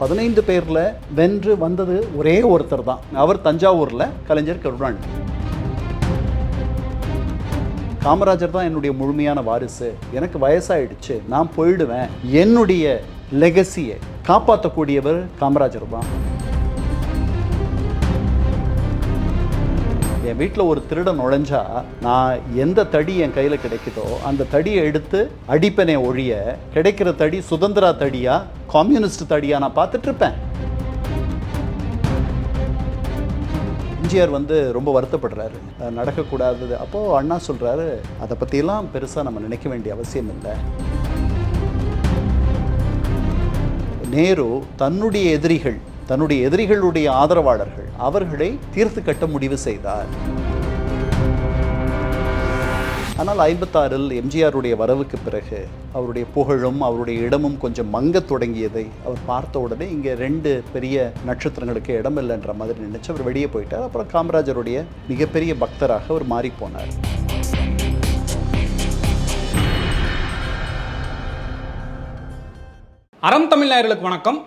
பதினைந்து பேரில் வென்று வந்தது ஒரே ஒருத்தர் தான். அவர் தஞ்சாவூரில் கலைஞர் கருணாநிதி. காமராஜர் தான் என்னுடைய முழுமையான வாரிசு. எனக்கு வயசாயிடுச்சு. நான் போயிடுவேன். என்னுடைய லெகசியை காப்பாற்றக்கூடியவர் காமராஜர் தான். என் வீட்டில் ஒரு திருடன் நுழைஞ்சா நான் எந்த தடி என் கையில் கிடைக்குதோ அந்த தடியை எடுத்து அடிப்பனே ஒழிய கிடைக்கிற தடி சுதந்திரா தடியா கம்யூனிஸ்ட் தடியா நான் பார்த்துட்டு இருப்பேன். எம்ஜிஆர் வந்து ரொம்ப வருத்தப்படுறாரு. நடக்கக்கூடாது அப்போது அண்ணா சொல்கிறாரு அதை பற்றிலாம் பெருசாக நம்ம நினைக்க வேண்டிய அவசியம் இல்லை. நேரு தன்னுடைய எதிரிகள் தன்னுடைய எதிரிகளுடைய ஆதரவாளர்கள் அவர்களை தீர்த்து கட்ட முடிவு செய்தார். ஆனால் ஐம்பத்தாறில் எம்ஜிஆருடைய வரவுக்கு பிறகு அவருடைய புகழும் அவருடைய இடமும் கொஞ்சம் மங்கத் தொடங்கியதை அவர் பார்த்த உடனே இங்கே ரெண்டு பெரிய நட்சத்திரங்களுக்கு இடம் இல்லைன்ற மாதிரி நினைச்சு அவர் வெளியே போயிட்டார். அப்புறம் காமராஜருடைய மிகப்பெரிய பக்தராக அவர் மாறிப்போனார் அறம் தமிழ் நேயர்களுக்கு வணக்கம்.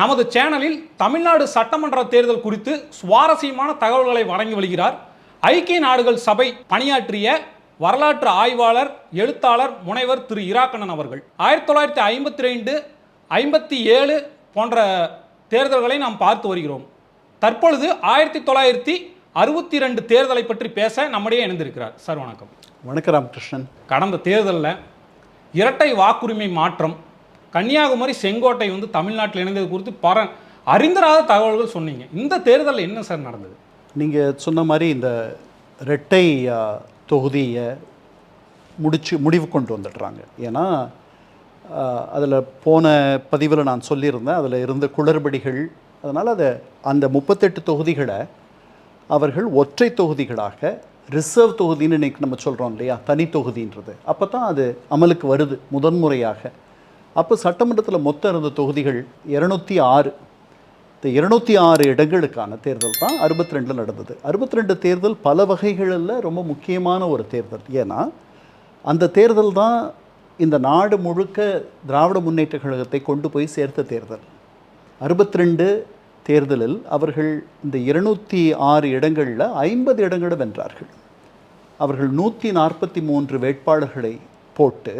நமது சேனலில் தமிழ்நாடு சட்டமன்ற தேர்தல் குறித்து சுவாரஸ்யமான தகவல்களை வழங்கி வருகிறார். ஐக்கிய நாடுகள் சபை பணியாற்றிய வரலாற்று ஆய்வாளர் எழுத்தாளர் முனைவர் திரு இராக்கண்ணன் அவர்கள். ஆயிரத்தி தொள்ளாயிரத்தி ஐம்பத்தி ரெண்டு ஐம்பத்தி ஏழு போன்ற தேர்தல்களை நாம் பார்த்து வருகிறோம். தற்பொழுது ஆயிரத்தி தொள்ளாயிரத்தி அறுபத்தி ரெண்டு தேர்தலை பற்றி பேச நம்முடைய இணைந்திருக்கிறார். சார் வணக்கம். வணக்கம் ராமகிருஷ்ணன். கடந்த தேர்தலில் இரட்டை வாக்குரிமை மாற்றம் கன்னியாகுமரி செங்கோட்டை வந்து தமிழ்நாட்டில் இணைந்தது குறித்து பர அறிந்தராத தகவல்கள் சொன்னீங்க. இந்த தேர்தலில் என்ன சார் நடந்தது? நீங்கள் சொன்ன மாதிரி இந்த ரெட்டை தொகுதியை முடிச்சு முடிவு கொண்டு வந்துடுறாங்க. ஏன்னா அதில் போன பதிவில் நான் சொல்லியிருந்தேன். அதில் இருந்த குளறுபடிகள் அதனால் அதை அந்த முப்பத்தெட்டு தொகுதிகளை அவர்கள் ஒற்றை தொகுதிகளாக ரிசர்வ் தொகுதின்னு இன்றைக்கி நம்ம சொல்கிறோம் இல்லையா? தனி தொகுதின்றது. அப்போ தான் அது அமலுக்கு வருது முதன்முறையாக. அப்போ சட்டமன்றத்தில் மொத்தம் இருந்த தொகுதிகள் இரநூத்தி ஆறு. இந்த இருநூத்தி ஆறு இடங்களுக்கான தேர்தல் தான் அறுபத்தி ரெண்டில் நடந்தது. அறுபத்தி ரெண்டு தேர்தல் பல வகைகளில் ரொம்ப முக்கியமான ஒரு தேர்தல். ஏன்னா அந்த தேர்தல் தான் இந்த நாடு முழுக்க திராவிட முன்னேற்ற கழகத்தை கொண்டு போய் சேர்த்த தேர்தல். அறுபத்தி ரெண்டு தேர்தலில் அவர்கள் இந்த இருநூத்தி ஆறு இடங்களில் ஐம்பது இடங்களை வென்றார்கள். அவர்கள் நூற்றி நாற்பத்தி மூன்று வேட்பாளர்களை போட்டு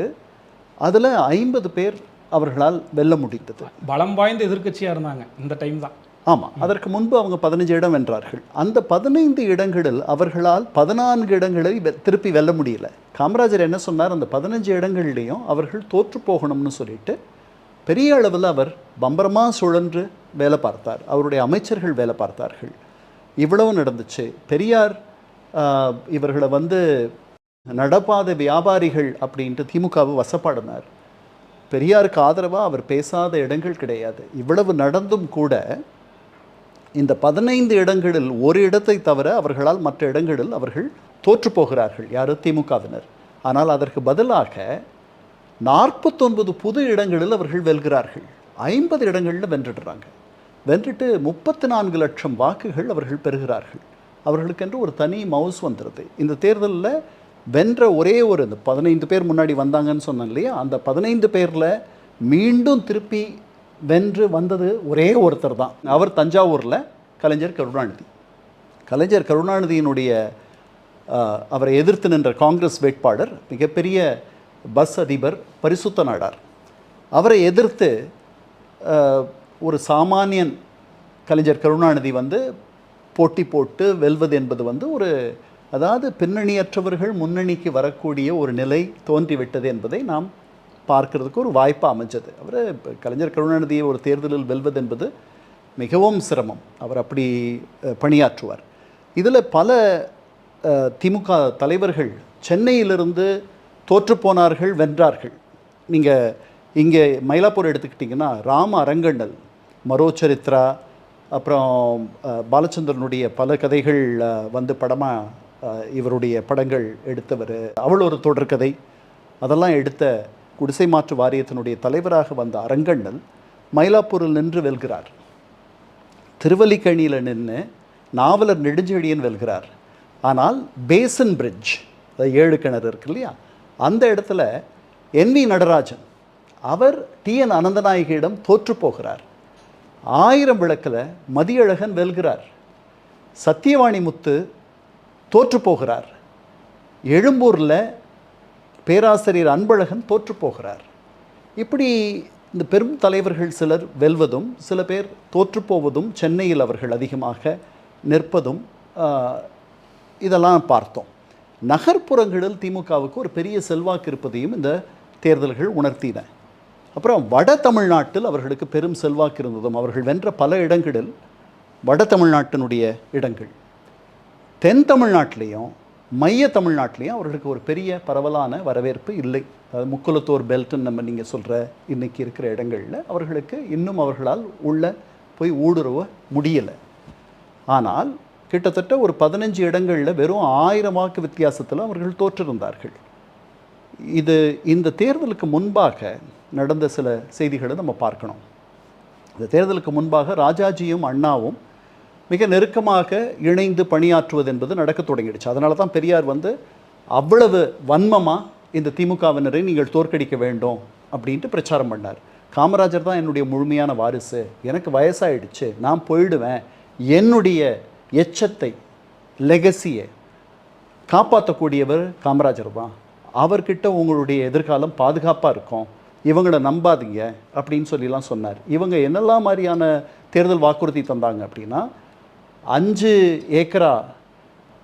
அதில் ஐம்பது பேர் அவர்களால் வெல்ல முடிந்தது. பலம் வாய்ந்த எதிர்க்கட்சியாக இருந்தாங்க இந்த டைம் தான். ஆமாம் அதற்கு முன்பு அவங்க பதினஞ்சு இடம் வென்றார்கள். அந்த பதினைந்து இடங்களில் அவர்களால் பதினான்கு இடங்களை திருப்பி வெல்ல முடியல. காமராஜர் என்ன சொன்னார்? அந்த பதினஞ்சு இடங்கள்லையும் அவர்கள் தோற்று போகணும்னு சொல்லிட்டு பெரிய அளவில் அவர் பம்பரமாக சுழன்று வேலை பார்த்தார். அவருடைய அமைச்சர்கள் வேலை பார்த்தார்கள். இவ்வளவு நடந்துச்சு. பெரியார் இவர்களை வந்து நடப்பாத வியாபாரிகள் அப்படின்ட்டு திமுகவை வசப்பாடினார். பெரியாருக்கு ஆதரவாக அவர் பேசாத இடங்கள் கிடையாது. இவ்வளவு நடந்தும் கூட இந்த பதினைந்து இடங்களில் ஒரு இடத்தை தவிர அவர்களால் மற்ற இடங்களில் அவர்கள் தோற்று போகிறார்கள். யார் திமுகவினர். ஆனால் அதற்கு பதிலாக நாற்பத்தொன்பது புது இடங்களில் அவர்கள் வெல்கிறார்கள். ஐம்பது இடங்களில் வென்றுடுறாங்க. வென்றுட்டு முப்பத்தி நான்கு லட்சம் வாக்குகள் அவர்கள் பெறுகிறார்கள். அவர்களுக்கென்று ஒரு தனி மவுஸ் வந்துடுது இந்த தேர்தலில் வென்ற ஒரே ஒரு இந்த பதினைந்து பேர் முன்னாடி வந்தாங்கன்னு சொன்னேன் இல்லையா? அந்த பதினைந்து பேரில் மீண்டும் திருப்பி வென்று வந்தது ஒரே ஒருத்தர் தான். அவர் தஞ்சாவூரில் கலைஞர் கருணாநிதி. கலைஞர் கருணாநிதியினுடைய அவரை எதிர்த்து நின்ற காங்கிரஸ் வேட்பாளர் மிகப்பெரிய பஸ் அதிபர் பரிசுத்த நாடார். அவரை எதிர்த்து ஒரு சாமானியன் கலைஞர் கருணாநிதி வந்து போட்டி போட்டு வெல்வது என்பது வந்து ஒரு அதாவது பின்னணியற்றவர்கள் முன்னணிக்கு வரக்கூடிய ஒரு நிலை தோன்றிவிட்டது என்பதை நாம் பார்க்கறதுக்கு ஒரு வாய்ப்பு அமைஞ்சது. அவர் கலைஞர் கருணாநிதியை ஒரு தேர்தலில் வெல்வது என்பது மிகவும் சிரமம். அவர் அப்படி பணியாற்றுவார். இதில் பல திமுக தலைவர்கள் சென்னையிலிருந்து தோற்றுப்போனார்கள் வென்றார்கள். நீங்கள் இங்கே மயிலாப்பூர் எடுத்துக்கிட்டிங்கன்னா ராம அரங்கண்ணல் மரோச்சரித்ரா அப்புறம் பாலச்சந்திரனுடைய பல கதைகள் வந்து படமாக இவருடைய படங்கள் எடுத்தவர். அவள் ஒரு தொடர்கதை. அதெல்லாம் எடுத்த குடிசை மாற்று வாரியத்தினுடைய தலைவராக வந்த அரங்கண்ணல் மயிலாப்பூரில் நின்று வெல்கிறார். திருவல்லிக்கணியில் நின்று நாவலர் நெடுஞ்செழியன் வெல்கிறார். ஆனால் பேசன் பிரிட்ஜ் ஏழு கிணறு இருக்கு இல்லையா? அந்த இடத்துல என் வி நடராஜன் அவர் டி என் அனந்தநாயகியிடம் தோற்று போகிறார். ஆயிரம் விளக்கில் மதியழகன் வெல்கிறார். சத்தியவாணி முத்து தோற்று போகிறார் எழும்பூரில் பேராசிரியர் அன்பழகன் தோற்று போகிறார் இப்படி இந்த பெரும் தலைவர்கள் சிலர் வெல்வதும் சில பேர் தோற்றுப்போவதும் சென்னையில் அவர்கள் அதிகமாக நிற்பதும் இதெல்லாம் பார்த்தோம். நகர்ப்புறங்களில் திமுகவுக்கு ஒரு பெரிய செல்வாக்கு இருப்பதையும் இந்த தேர்தல்கள் உணர்த்தின. அப்புறம் வட தமிழ்நாட்டில் அவர்களுக்கு பெரும் செல்வாக்கு இருந்ததும் அவர்கள் வென்ற பல இடங்களில் வட தமிழ்நாட்டினுடைய இடங்கள். தென் தமிழ்நாட்டிலையும் மைய தமிழ்நாட்டிலையும் அவர்களுக்கு ஒரு பெரிய பரவலான வரவேற்பு இல்லை. அதாவது முக்குலத்தோர் பெல்ட்னு நம்ம நீங்கள் சொல்கிற இன்றைக்கி இருக்கிற இடங்களில் அவர்களுக்கு இன்னும் அவர்களால் உள்ள போய் ஊடுருவ முடியலை. ஆனால் கிட்டத்தட்ட ஒரு பதினஞ்சு இடங்களில் வெறும் ஆயிரம் வாக்கு வித்தியாசத்தில் அவர்கள் தோற்றிருந்தார்கள். இது இந்த தேர்தலுக்கு முன்பாக நடந்த சில செய்திகளை நம்ம பார்க்கணும். இந்த தேர்தலுக்கு முன்பாக ராஜாஜியும் அண்ணாவும் மிக நெருக்கமாக இணைந்து பணியாற்றுவது என்பது நடக்க தொடங்கிடுச்சு. அதனால தான் பெரியார் வந்து அவ்வளவு வன்மமாக இந்த திமுகவினரை நீங்கள் தோற்கடிக்க வேண்டும் அப்படின்ட்டு பிரச்சாரம் பண்ணார். காமராஜர் தான் என்னுடைய முழுமையான வாரிசு. எனக்கு வயசாயிடுச்சு. நான் போயிடுவேன். என்னுடைய எச்சத்தை லெகசியை காப்பாற்றக்கூடியவர் காமராஜர் தான். அவர்கிட்ட உங்களுடைய எதிர்காலம் பாதுகாப்பாக இருக்கும். இவங்கள நம்பாதீங்க அப்படின்னு சொல்லிலாம் சொன்னார். இவங்க என்னெல்லாம் மாதிரியான தேர்தல் வாக்குறுதி தந்தாங்க அப்படின்னா அஞ்சு ஏக்கரா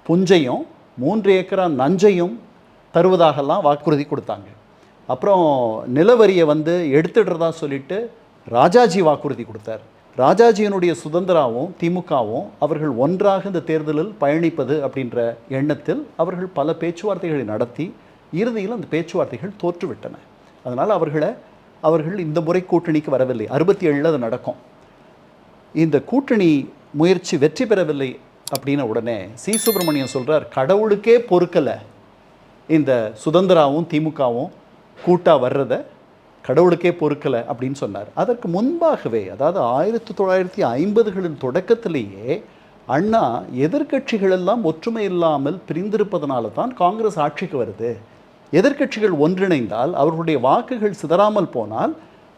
புஞ்சையும் மூன்று ஏக்கரா நஞ்சையும் தருவதாகலாம் வாக்குறுதி கொடுத்தாங்க. அப்புறம் நிலவரியை வந்து எடுத்துடுறதா சொல்லிட்டு ராஜாஜி வாக்குறுதி கொடுத்தார். ராஜாஜியினுடைய சுதந்திராவும் திமுகவும் அவர்கள் ஒன்றாக இந்த தேர்தலில் பயணிப்பது அப்படின்ற எண்ணத்தில் அவர்கள் பல பேச்சுவார்த்தைகளை நடத்தி இறுதியில் அந்த பேச்சுவார்த்தைகள் தோற்றுவிட்டன. அதனால் அவர்களை அவர்கள் இந்த முறை கூட்டணிக்கு வரவில்லை. அறுபத்தி ஏழில் அது நடக்கும். இந்த கூட்டணி முயற்சி வெற்றி பெறவில்லை அப்படின்ன உடனே சி. சுப்பிரமணியம் சொல்கிறார் கடவுளுக்கே பொறுக்கலை. இந்த சுதந்திராவும் திமுகவும் கூட்டாக வர்றத கடவுளுக்கே பொறுக்கலை அப்படின்னு சொன்னார். அதற்கு முன்பாகவே அதாவது ஆயிரத்தி தொள்ளாயிரத்தி ஐம்பதுகளின் தொடக்கத்திலேயே அண்ணா எதிர்க்கட்சிகள் எல்லாம் ஒற்றுமை இல்லாமல் பிரிந்திருப்பதனால தான் காங்கிரஸ் ஆட்சிக்கு வருது. எதிர்க்கட்சிகள் ஒன்றிணைந்தால் அவர்களுடைய வாக்குகள் சிதறாமல் போனால்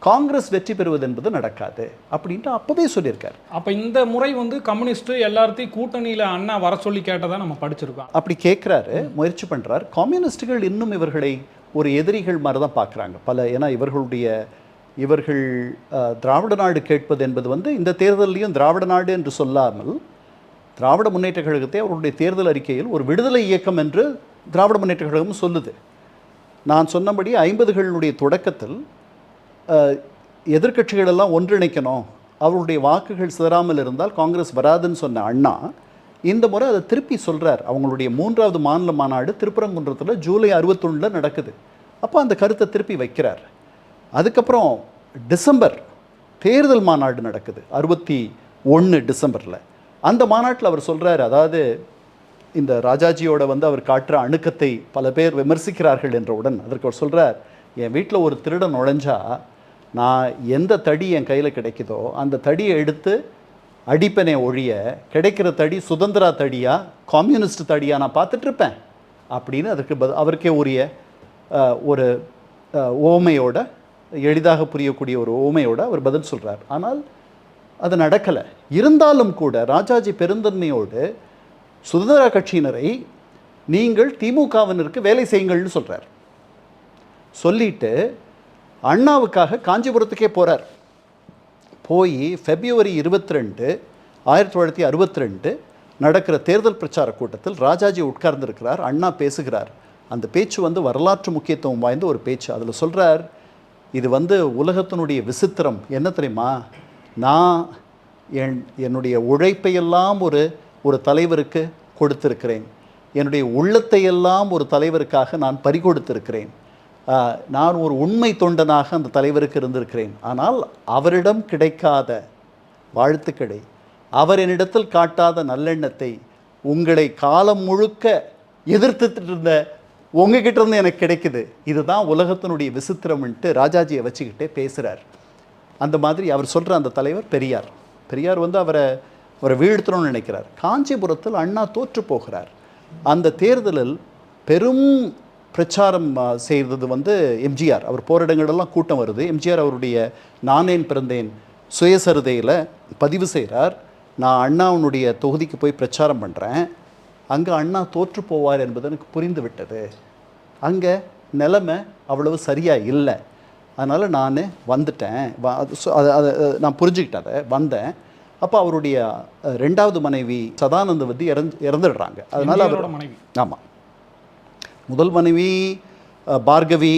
காங்கிரஸ் வெற்றி பெறுவது என்பது நடக்காது அப்படின்ட்டு அப்பவே சொல்லியிருக்கார். அப்ப இந்த முறை வந்து கம்யூனிஸ்ட் எல்லாத்தையும் கூட்டணியில அண்ணா வர சொல்லி கேட்டதா நம்ம படிச்சிருக்கோம். அப்படி கேட்குறாரு முயற்சி பண்றார். கம்யூனிஸ்டுகள் இன்னும் இவர்களை ஒரு எதிரிகள் மாதிரி தான் பார்க்குறாங்க. பல ஏன்னா இவர்களுடைய இவர்கள் திராவிட நாடு கேட்பது என்பது வந்து இந்த தேர்தலையும் திராவிட நாடு என்று சொல்லாமல் திராவிட முன்னேற்ற கழகத்தை அவர்களுடைய தேர்தல் அறிக்கையில் ஒரு விடுதலை இயக்கம் என்று திராவிட முன்னேற்ற கழகம் சொல்லுது. நான் சொன்னபடி ஐம்பதுகளினுடைய தொடக்கத்தில் எதிர்கட்சிகள் எல்லாம் ஒன்றிணைக்கணும். அவருடைய வாக்குகள் சிதறாமல் இருந்தால் காங்கிரஸ் வராதுன்னு சொன்ன அண்ணா இந்த முறை அதை திருப்பி சொல்கிறார் அவங்களுடைய மூன்றாவது மாநில மாநாடு திருப்பரங்குன்றத்தில் ஜூலை அறுபத்தொன்னில் நடக்குது. அப்போ அந்த கருத்தை திருப்பி வைக்கிறார். அதுக்கப்புறம் டிசம்பர் தேர்தல் மாநாடு நடக்குது அறுபத்தி ஒன்று டிசம்பரில். அந்த மாநாட்டில் அவர் சொல்கிறார் அதாவது இந்த ராஜாஜியோட வந்து அவர் காட்டுற அணுக்கத்தை பல பேர் விமர்சிக்கிறார்கள் என்றவுடன் அதற்கு அவர் சொல்கிறார் என் வீட்டில் ஒரு திருடன் நுழைஞ்சா நான் எந்த தடி என் கையில் கிடைக்குதோ அந்த தடியை எடுத்து அடிப்பனே ஒழிய கிடைக்கிற தடி சுதந்திரா தடியா கம்யூனிஸ்ட் தடியாக நான் பார்த்துட்டு இருப்பேன். அப்படின்னு அதற்கு ப அவருக்கே உரிய ஒரு ஓமையோட எளிதாக புரியக்கூடிய ஒரு ஓமையோட அவர் பதில் சொல்கிறார் ஆனால் அது நடக்கலை. இருந்தாலும் கூட ராஜாஜி பெருந்தன்மையோடு சுதந்திர கட்சியினரை நீங்கள் திமுகவினருக்கு வேலை செய்யுங்கள்னு சொல்கிறார் சொல்லிட்டு அண்ணாவுக்காக காஞ்சிபுரத்துக்கே போகிறார் போய் ஃபெப்ரவரி இருபத்தி ரெண்டு ஆயிரத்தி தொள்ளாயிரத்தி அறுபத்தி ரெண்டு நடக்கிற தேர்தல் பிரச்சார கூட்டத்தில் ராஜாஜி உட்கார்ந்திருக்கிறார் அண்ணா பேசுகிறார். அந்த பேச்சு வந்து வரலாற்று முக்கியத்துவம் வாய்ந்த ஒரு பேச்சு. அதில் சொல்கிறார் இது வந்து உலகத்தினுடைய விசித்திரம். என்ன தெரியுமா? நான் என் என்னுடைய உழைப்பையெல்லாம் ஒரு ஒரு தலைவருக்கு கொடுத்திருக்கிறேன். என்னுடைய உள்ளத்தையெல்லாம் ஒரு தலைவருக்காக நான் பறிகொடுத்திருக்கிறேன். நான் ஒரு உண்மை தொண்டனாக அந்த தலைவருக்கு இருந்திருக்கிறேன். ஆனால் அவரிடம் கிடைக்காத வாழ்த்துக்களை அவர் என்னிடத்தில் காட்டாத நல்லெண்ணத்தை உங்களை காலம் முழுக்க எதிர்த்துட்டு இருந்த உங்ககிட்ட இருந்து எனக்கு கிடைக்குது. இதுதான் உலகத்தினுடைய விசித்திரம்ன்ட்டு ராஜாஜியை வச்சுக்கிட்டே பேசுகிறார் அந்த மாதிரி அவர் சொல்கிற அந்த தலைவர் பெரியார். பெரியார் வந்து அவரை அவரை வீழ்த்தணும்னு நினைக்கிறார். காஞ்சிபுரத்தில் அண்ணா தோற்று போகிறார். அந்த தேர்தலில் பெரும் பிரச்சாரம் செய்தது வந்து எம்ஜிஆர். அவர் போகிற இடங்களெல்லாம் கூட்டம் வருது. எம்ஜிஆர் அவருடைய நானேன் பிறந்தேன் சுயசரிதையில் பதிவு செய்கிறார் நான் அண்ணாவுடைய தொகுதிக்கு போய் பிரச்சாரம் பண்ணுறேன் அங்கே அண்ணா தோற்று போவார் என்பது எனக்கு புரிந்து விட்டது அங்கே நிலைமை அவ்வளவு சரியாக இல்லை. அதனால் நான் வந்துட்டேன். அது நான் புரிஞ்சுக்கிட்டேன் அதை வந்தேன். அப்போ அவருடைய ரெண்டாவது மனைவி சதானந்தவதி இறந்து இறந்துடுறாங்க. அதனால் அவர் எம்ஜிஆரோட மனைவி. ஆமாம் முதல் மனைவி பார்கவி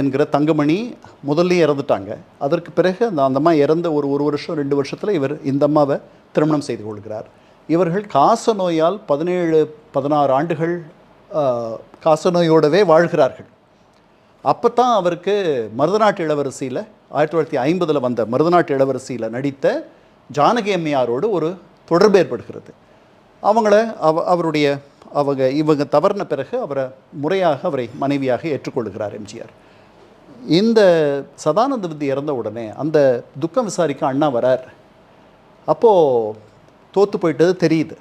என்கிற தங்கமணி முதல்லயே இறந்துட்டாங்க. அதற்கு பிறகு அந்த அந்த அம்மா இறந்த ஒரு ஒரு வருஷம் ரெண்டு வருஷத்தில் இவர் இந்த அம்மாவை திருமணம் செய்து கொள்கிறார். இவர்கள் காச நோயால் பதினேழு பதினாறு ஆண்டுகள் காச காசநோயோடவே வாழ்கிறார்கள். அப்போ தான் அவருக்கு மருதநாட்டு இளவரசியில் ஆயிரத்தி தொள்ளாயிரத்தி ஐம்பதில் வந்த மருதநாட்டு இளவரசியில் நடித்த ஜானகி அம்மையாரோடு ஒரு தொடர்பு ஏற்படுகிறது. அவங்கள அவ அவருடைய அவங்க இவங்க தவறின பிறகு அவரை முறையாக அவரை மனைவியாக ஏற்றுக்கொள்கிறார் எம்ஜிஆர். இந்த சதானந்த வித்தி இறந்த உடனே அந்த துக்கம் விசாரிக்க அண்ணா வரார். அப்போது தோற்று போயிட்டது தெரியுது.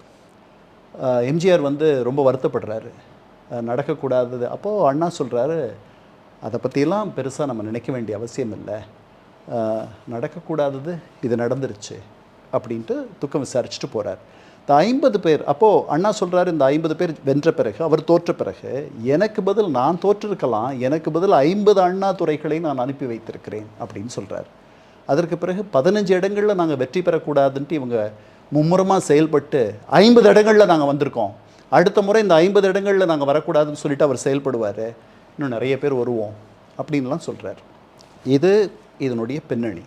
எம்ஜிஆர் வந்து ரொம்ப வருத்தப்படுறாரு. நடக்கக்கூடாதது. அப்போது அண்ணா சொல்கிறாரு அதை பற்றியெல்லாம் பெருசாக நம்ம நினைக்க வேண்டிய அவசியம் இல்லை. நடக்கக்கூடாதது இது நடந்துருச்சு. அப்படின்ட்டு துக்கம் விசாரிச்சுட்டு போகிறார் இந்த ஐம்பது பேர். அப்போது அண்ணா சொல்கிறாரு இந்த ஐம்பது பேர் வென்ற பிறகு அவர் தோற்ற பிறகு எனக்கு பதில் நான் தோற்றிருக்கலாம் எனக்கு பதில் ஐம்பது அண்ணா துறைகளை நான் அனுப்பி வைத்திருக்கிறேன் அப்படின்னு சொல்கிறார் அதற்கு பிறகு பதினஞ்சு இடங்களில் நாங்கள் வெற்றி பெறக்கூடாதுன்ட்டு இவங்க மும்முரமாக செயல்பட்டு ஐம்பது இடங்களில் நாங்கள் வந்திருக்கோம். அடுத்த முறை இந்த ஐம்பது இடங்களில் நாங்கள் வரக்கூடாதுன்னு சொல்லிட்டு அவர் செயல்படுவார். இன்னும் நிறைய பேர் வருவோம் அப்படின்லாம் சொல்கிறார் இது இதனுடைய பின்னணி.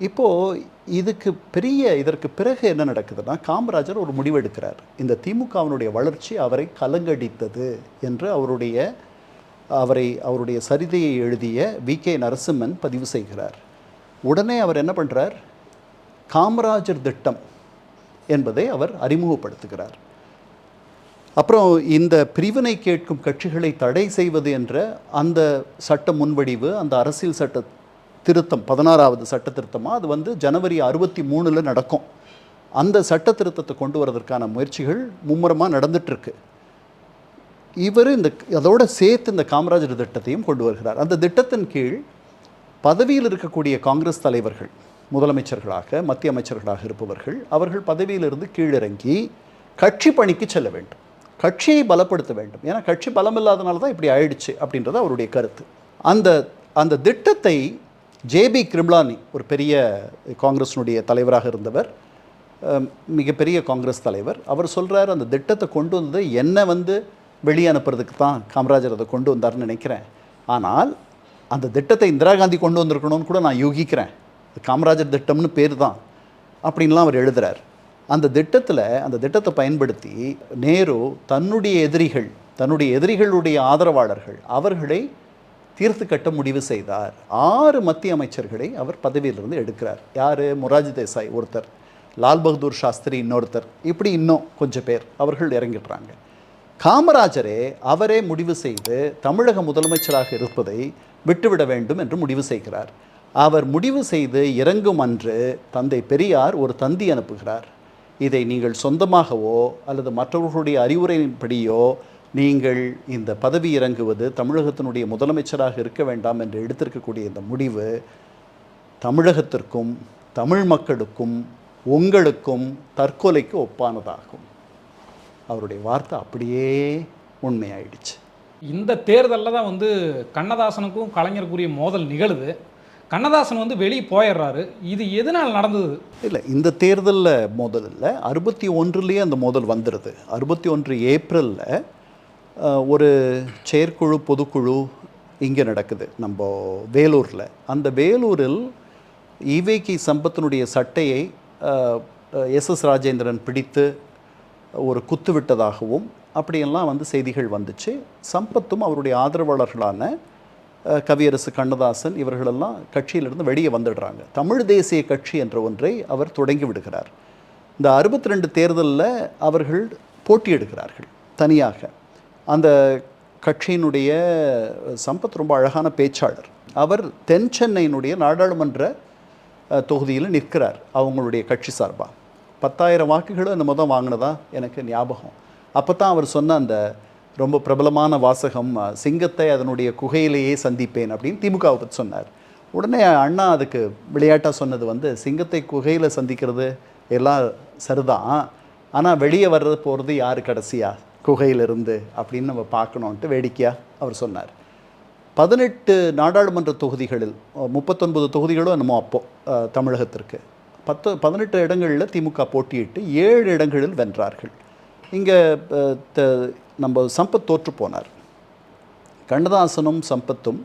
இப்போது இதுக்கு பெரிய இதற்கு பிறகு என்ன நடக்குதுன்னா காமராஜர் ஒரு முடிவெடுக்கிறார் இந்த திமுகவினுடைய வளர்ச்சி அவரை கலங்கடித்தது என்று அவருடைய அவரை அவருடைய சரிதையை எழுதிய வி. கே. நரசிம்மன் பதிவு செய்கிறார். உடனே அவர் என்ன பண்ணுறார் காமராஜர் திட்டம் என்பதை அவர் அறிமுகப்படுத்துகிறார். அப்புறம் இந்த பிரிவினை கேட்கும் கட்சிகளை தடை செய்வது என்ற அந்த சட்ட முன்வடிவு அந்த அரசியல் சட்ட திருத்தம் பதினாறாவது சட்ட திருத்தமாக அது வந்து ஜனவரி அறுபத்தி மூணில் நடக்கும். அந்த சட்ட திருத்தத்தை கொண்டு வரதற்கான முயற்சிகள் மும்முரமாக நடந்துட்டுருக்கு இவர் இந்த அதோடு சேர்த்து இந்த காமராஜர் திட்டத்தையும் கொண்டு வருகிறார். அந்த திட்டத்தின் கீழ் பதவியில் இருக்கக்கூடிய காங்கிரஸ் தலைவர்கள் முதலமைச்சர்களாக மத்திய அமைச்சர்களாக இருப்பவர்கள் அவர்கள் பதவியிலிருந்து கீழிறங்கி கட்சி பணிக்கு செல்ல வேண்டும். கட்சியை பலப்படுத்த வேண்டும். ஏன்னா கட்சி பலம் இல்லாதனால தான் இப்படி ஆயிடுச்சு அப்படின்றது அவருடைய கருத்து. அந்த அந்த திட்டத்தை ஜேபி கிரிம்லானி ஒரு பெரிய காங்கிரஸினுடைய தலைவராக இருந்தவர் மிகப்பெரிய காங்கிரஸ் தலைவர். அவர் சொல்கிறார் அந்த திட்டத்தை கொண்டு வந்தது என்னை வந்து வெளியே அனுப்புறதுக்கு தான் காமராஜர் அதை கொண்டு வந்தார்னு நினைக்கிறேன். ஆனால் அந்த திட்டத்தை இந்திரா காந்தி கொண்டு வந்திருக்கணும்னு கூட நான் யூகிக்கிறேன். காமராஜர் திட்டம்னு பேர் தான் அப்படின்லாம் அவர் எழுதுகிறார் அந்த திட்டத்தில் அந்த திட்டத்தை பயன்படுத்தி நேரு தன்னுடைய எதிரிகள் தன்னுடைய எதிரிகளுடைய ஆதரவாளர்கள் அவர்களை தீர்த்து கட்ட முடிவு செய்தார். ஆறு மத்திய அமைச்சர்களை அவர் பதவியிலிருந்து எடுக்கிறார். யார்? முராஜ் தேசாய் ஒருத்தர் லால் பகதூர் சாஸ்திரி இன்னொருத்தர் இப்படி இன்னும் கொஞ்சம் பேர் அவர்கள் இறங்கிடுறாங்க. காமராஜரே அவரே முடிவு செய்து தமிழக முதலமைச்சராக இருப்பதை விட்டுவிட வேண்டும் என்று முடிவு செய்கிறார். அவர் முடிவு செய்து இறங்கும் அன்று தந்தை பெரியார் ஒரு தந்தி அனுப்புகிறார். இதை நீங்கள் சொந்தமாகவோ அல்லது மற்றவர்களுடைய அறிவுரையின்படியோ நீங்கள் இந்த பதவி இறங்குவது தமிழகத்தினுடைய முதலமைச்சராக இருக்க வேண்டாம் என்று எடுத்திருக்கக்கூடிய இந்த முடிவு தமிழகத்திற்கும் தமிழ் மக்களுக்கும் உங்களுக்கும் தற்கொலைக்கு ஒப்பானதாகும். அவருடைய வார்த்தை அப்படியே உண்மையாயிடுச்சு. இந்த தேர்தலில் தான் வந்து கண்ணதாசனுக்கும் கலைஞருக்குரிய மோதல் நிகழுது. கண்ணதாசன் வந்து வெளியே போயிடுறாரு. இது எதனால் நடந்தது? இல்லை இந்த தேர்தலில் மோதல் இல்லை. அறுபத்தி ஒன்றுலேயே அந்த மோதல் வந்துடுது அறுபத்தி ஒன்று ஏப்ரலில் ஒரு செயற்குழு பொதுக்குழு இங்கே நடக்குது. நம்ம வேலூரில். அந்த வேலூரில் ஈவேகி சம்பத்தினுடைய சட்டையை எஸ் எஸ் ராஜேந்திரன் பிடித்து ஒரு குத்து விட்டதாகவும் அப்படியெல்லாம் வந்து செய்திகள் வந்துச்சு. சம்பத்தும் அவருடைய ஆதரவாளர்களான கவியரசு கண்ணதாசன் இவர்களெல்லாம் கட்சியிலிருந்து வெளியே வந்துடுறாங்க. தமிழ் தேசிய கட்சி என்ற ஒன்றை அவர் தொடங்கி விடுகிறார். இந்த அறுபத்தி ரெண்டு தேர்தலில் அவர்கள் போட்டியிடுகிறார்கள் தனியாக. அந்த கட்சியினுடைய சம்பத் ரொம்ப அழகான பேச்சாளர். அவர் தென் சென்னையினுடைய நாடாளுமன்ற தொகுதியில் நிற்கிறார் அவங்களுடைய கட்சி சார்பாக பத்தாயிரம் வாக்குகளும் அந்த மொதல் வாங்கினதா எனக்கு ஞாபகம். அப்போ தான் அவர் சொன்ன அந்த ரொம்ப பிரபலமான வாசகம் சிங்கத்தை அதனுடைய குகையிலேயே சந்திப்பேன் அப்படின்னு திமுகவை பற்றி சொன்னார். உடனே அண்ணா அதுக்கு விளையாட்டாக சொன்னது வந்து சிங்கத்தை குகையில் சந்திக்கிறது எல்லாம் சரிதான். ஆனால் வெளியே வர்றது போகிறது யார் கடைசியாக குகையிலிருந்து அப்படின்னு நம்ம பார்க்கணுன்ட்டு வேடிக்கையாக அவர் சொன்னார். பதினெட்டு நாடாளுமன்ற தொகுதிகளில் முப்பத்தொன்பது தொகுதிகளும் என்னமோ அப்போ தமிழகத்திற்கு. பத்து பதினெட்டு இடங்களில் திமுக போட்டியிட்டு ஏழு இடங்களில் வென்றார்கள். இங்கே நம்ம சம்பத் தோற்று போனார். கண்ணதாசனும் சம்பத்தும்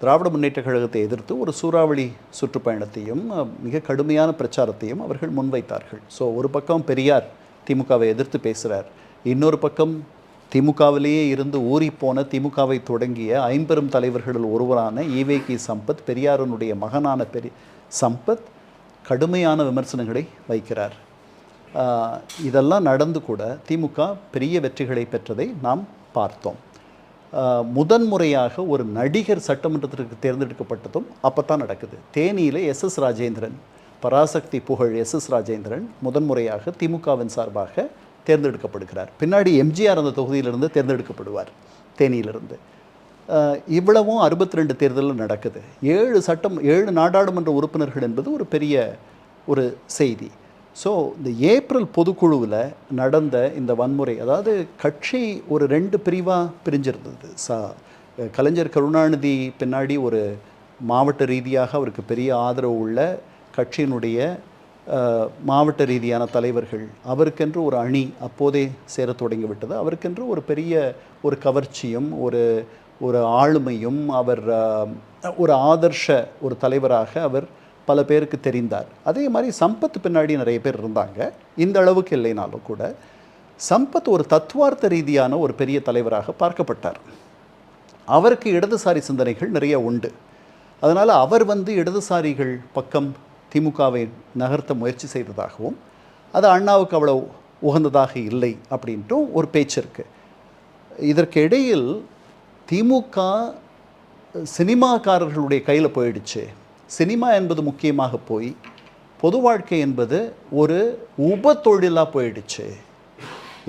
திராவிட முன்னேற்ற கழகத்தை எதிர்த்து ஒரு சூறாவளி சுற்றுப்பயணத்தையும் மிக கடுமையான பிரச்சாரத்தையும் அவர்கள் முன்வைத்தார்கள். ஸோ ஒரு பக்கம் பெரியார் திமுகவை எதிர்த்து பேசுகிறார் இன்னொரு பக்கம் திமுகவிலேயே இருந்து ஊறிப்போன திமுகவை தொடங்கிய ஐம்பெரும் தலைவர்களில் ஒருவரான ஈவே கி சம்பத் பெரியாரனுடைய மகனான பெரிய சம்பத் கடுமையான விமர்சனங்களை வைக்கிறார். இதெல்லாம் நடந்து கூட திமுக பெரிய வெற்றிகளை பெற்றதை நாம் பார்த்தோம். முதன்முறையாக ஒரு நடிகர் சட்டமன்றத்திற்கு தேர்ந்தெடுக்கப்பட்டதும் அப்போ தான் நடக்குது. தேனியில் எஸ் எஸ் ராஜேந்திரன் பராசக்தி புகழ் எஸ் எஸ் ராஜேந்திரன் முதன்முறையாக திமுகவின் சார்பாக தேர்ந்தெடுக்கப்படுகிறார். பின்னாடி எம்ஜிஆர் அந்த தொகுதியிலிருந்து தேர்ந்தெடுக்கப்படுவார் தேனியிலிருந்து. இவ்வளவும் அறுபத்தி ரெண்டு தேர்தலில் நடக்குது. ஏழு சட்டம் ஏழு நாடாளுமன்ற உறுப்பினர்கள் என்பது ஒரு பெரிய ஒரு செய்தி. ஸோ இந்த ஏப்ரல் பொதுக்குழுவில் நடந்த இந்த வன்முறை அதாவது கட்சி ஒரு ரெண்டு பிரிவாக பிரிஞ்சிருந்தது. சா கலைஞர் கருணாநிதி பின்னாடி ஒரு மாவட்ட ரீதியாக அவருக்கு பெரிய ஆதரவு உள்ள கட்சியினுடைய மாவட்ட ரீதியான தலைவர்கள் அவருக்கென்று ஒரு அணி அப்போதே சேர தொடங்கிவிட்டது. அவருக்கென்று ஒரு பெரிய ஒரு கவர்ச்சியும் ஒரு ஒரு ஆளுமையும் அவர் ஒரு ஆதர்ஷ ஒரு தலைவராக அவர் பல பேருக்கு தெரிந்தார். அதே மாதிரி சம்பத் பின்னாடி நிறைய பேர் இருந்தாங்க. இந்த அளவுக்கு இல்லைனாலும் கூட சம்பத் ஒரு தத்துவார்த்த ரீதியான ஒரு பெரிய தலைவராக பார்க்கப்பட்டார். அவருக்கு இடதுசாரி சிந்தனைகள் நிறைய உண்டு. அதனால் அவர் வந்து இடதுசாரிகள் பக்கம் திமுகவை நகர்த்த முயற்சி செய்ததாகவும் அது அண்ணாவுக்கு அவ்வளோ உகந்ததாக இல்லை அப்படின்ட்டும் ஒரு பேச்சு இருக்குது இதற்கு இடையில் திமுக சினிமாக்காரர்களுடைய கையில் போயிடுச்சு. சினிமா என்பது முக்கியமாக போய் பொது வாழ்க்கை என்பது ஒரு உப தொழிலாக போயிடுச்சு.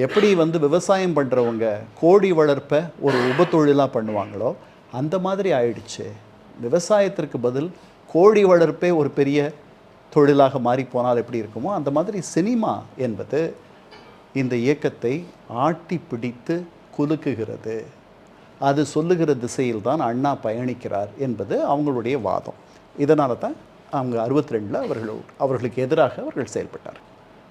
எப்படி வந்து விவசாயம் பண்ணுறவங்க கோழி வளர்ப்பை ஒரு உப தொழிலாக பண்ணுவாங்களோ அந்த மாதிரி ஆயிடுச்சு. விவசாயத்திற்கு பதில் கோழி வளர்ப்பே ஒரு பெரிய தொழிலாக மாறி போனால் எப்படி இருக்குமோ அந்த மாதிரி சினிமா என்பது இந்த இயக்கத்தை ஆட்டி பிடித்து குலுக்குகிறது. அது சொல்லுகிற திசையில் தான் அண்ணா பயணிக்கிறார் என்பது அவங்களுடைய வாதம். இதனால தான் அவங்க அறுபத்தி ரெண்டில் அவர்கள் அவர்களுக்கு எதிராக அவர்கள் செயல்பட்டார்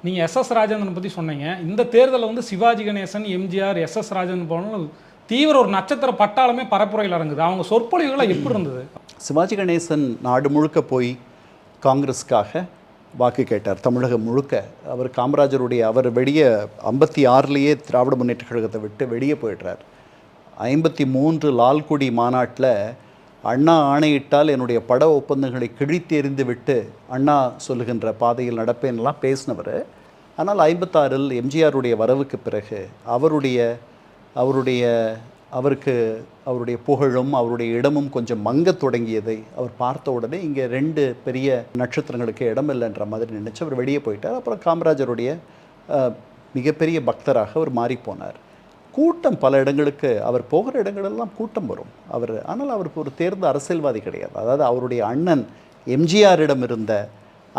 நீங்கள் எஸ் எஸ் ராஜேந்திரன் பற்றி சொன்னீங்க. இந்த தேர்தலில் வந்து Sivaji Ganesan MGR S S Rajendran போன தீவிர ஒரு நட்சத்திர பட்டாளமே பரப்புரையில் இறங்குது. அவங்க சொற்பொழிவுகள் எப்படி இருந்தது? சிவாஜி கணேசன் நாடு முழுக்க போய் காங்கிரஸுக்காக வாக்கு கேட்டார். தமிழகம் முழுக்க அவர் காமராஜருடைய அவர் வெளியே ஐம்பத்தி ஆறுலேயே திராவிட முன்னேற்ற கழகத்தை விட்டு வெளியே போயிடுறார். ஐம்பத்தி மூன்று லால்குடி மாநாட்டில் அண்ணா ஆணையிட்டால் என்னுடைய பட ஒப்பந்தங்களை கிழித்தெறிந்து விட்டு அண்ணா சொல்லுகின்ற பாதையில் நடப்பேன்லாம் பேசினவர். ஆனால் ஐம்பத்தாறில் எம்ஜிஆருடைய வரவுக்கு பிறகு அவருடைய அவருடைய அவருக்கு அவருடைய புகழும் அவருடைய இடமும் கொஞ்சம் மங்கத் தொடங்கியதை அவர் பார்த்த உடனே இங்கே ரெண்டு பெரிய நட்சத்திரங்களுக்கு இடம் இல்லைன்ற மாதிரி நினச்சி அவர் வெளியே போயிட்டார். அப்புறம் காமராஜருடைய மிகப்பெரிய பக்தராக அவர் மாறிப்போனார் கூட்டம் பல இடங்களுக்கு அவர் போகிற இடங்களெல்லாம் கூட்டம் வரும். அவர் ஆனால் அவருக்கு ஒரு தேர்ந்த அரசியல்வாதி கிடையாது. அதாவது அவருடைய அண்ணன் எம்ஜிஆரிடம் இருந்த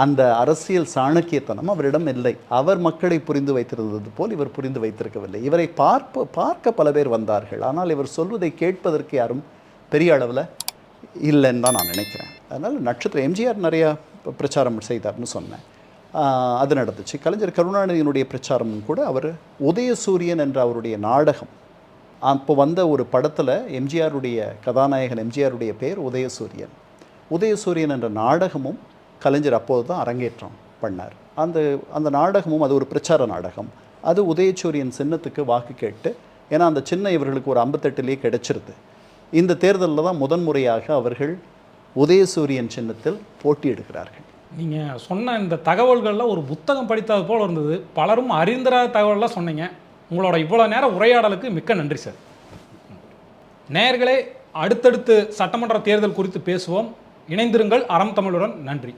அந்த அரசியல் சாணக்கியத்தனம் அவரிடம் இல்லை. அவர் மக்களை புரிந்து வைத்திருந்தது போல் இவர் புரிந்து வைத்திருக்கவில்லை. இவரை பார்ப்ப பார்க்க பல பேர் வந்தார்கள். ஆனால் இவர் சொல்வதை கேட்பதற்கு யாரும் பெரிய அளவில் இல்லைன்னு தான் நான் நினைக்கிறேன். அதனால் நட்சத்திரம் எம்ஜிஆர் நிறையா பிரச்சாரம் செய்தார்னு சொன்னேன். அது நடந்துச்சு. கலைஞர் கருணாநிதியினுடைய பிரச்சாரமும் கூட அவர் உதயசூரியன் என்ற அவருடைய நாடகம். அப்போ வந்த ஒரு படத்தில் எம்ஜிஆருடைய கதாநாயகன் எம்ஜிஆருடைய பெயர் உதயசூரியன். உதயசூரியன் என்ற நாடகமும் கலைஞர் அப்போது தான் அரங்கேற்றம் பண்ணார். அந்த அந்த நாடகமும் அது ஒரு பிரச்சார நாடகம். அது உதயசூரியன் சின்னத்துக்கு வாக்கு கேட்டு ஏன்னா அந்த சின்ன இவர்களுக்கு ஒரு ஐம்பத்தெட்டுலேயே கிடைச்சிருது. இந்த தேர்தலில் தான் முதன்முறையாக அவர்கள் உதயசூரியன் சின்னத்தில் போட்டியிடுகிறார்கள் நீங்கள் சொன்ன இந்த தகவல்கள்லாம் ஒரு புத்தகம் படித்தது போல் இருந்தது. பலரும் அறிந்திராத தகவல்லாம் சொன்னீங்க. உங்களோட இவ்வளோ நேரம் உரையாடலுக்கு மிக்க நன்றி சார். நேயர்களே அடுத்தடுத்து சட்டமன்ற தேர்தல் குறித்து பேசுவோம். இணைந்திருங்கள் அறம் தமிழுடன். நன்றி.